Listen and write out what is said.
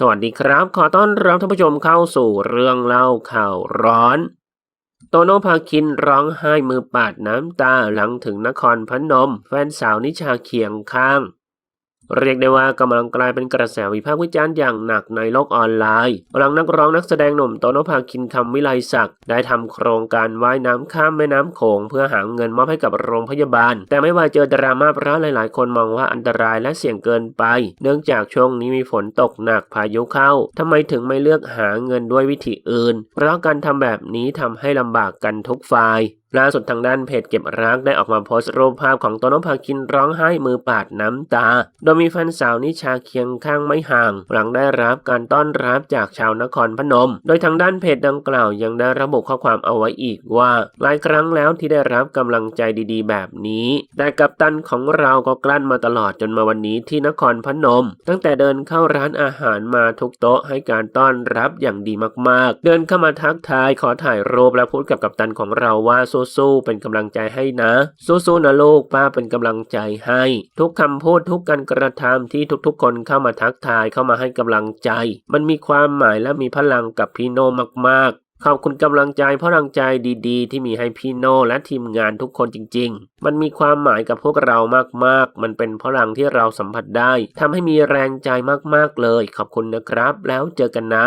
สวัสดีครับ ขอต้อนรับท่านผู้ชมเข้าสู่เรื่องเล่าข่าวร้อน โตโนภาคินร้องไห้มือปาดน้ำตาหลังถึงนครพนม แฟนสาวนิชาเคียงข้าง เรียกได้ว่ากำลังกลายเป็นกระแสวิพากษ์วิจารณ์อย่างหนักในโลกออนไลน์ หลังนักร้องนักแสดงหนุ่มโตโนภาคินคำวิไลศักดิ์ได้ทำโครงการว่ายน้ำข้ามแม่น้ำโขงเพื่อหาเงินมอบให้กับโรงพยาบาล แต่ไม่ว่าเจอดราม่าเพราะหลายๆ คนมองว่าอันตรายและเสี่ยงเกินไป เนื่องจากช่วงนี้มีฝนตกหนักพายุเข้าทำไมถึงไม่เลือกหาเงินด้วยวิธีอื่น เพราะการทำแบบนี้ทำให้ลำบากกันทุกฝ่ายล่าสุดทางด้านเพจเก็บรักได้ออกมาโพสต์รูปภาพของโตโนภาคินร้องไห้มือปาดน้ำตา โดยมีแฟนสาวนิชาเคียงข้างไม่ห่าง หลังได้รับการต้อนรับจากชาวนครพนม โดยทางด้านเพจดังกล่าวยังได้ระบุข้อความเอาไว้อีกว่า หลายครั้งแล้วที่ได้รับกำลังใจดีๆ แบบนี้ แต่กัปตันของเราก็กลั้นมาตลอดจนมาวันนี้ที่นครพนม ตั้งแต่เดินเข้าร้านอาหารมาทุกโต๊ะให้การต้อนรับอย่างดีมากๆ เดินเข้ามาทักทายขอถ่ายรูปและพูดกับกัปตันของเราว่าสๆเป็นกำลังใจให้นะสู้ๆนะลูกป้าเป็นกำลังใจให้ ทุกคำพูดทุกการกระทำที่ทุกๆ คนเข้ามาทักทายเข้ามาให้กำลังใจ มันมีความหมายและมีพลังกับพี่โนมากๆ ขอบคุณกำลังใจพลังใจดีๆ ที่มีให้พี่โนและทีมงานทุกคนจริง ๆ มันมีความหมายกับพวกเรามากๆ มันเป็นพลังที่เราสัมผัสได้ทำให้มีแรงใจมากๆเลย ขอบคุณนะครับ แล้วเจอกันนะ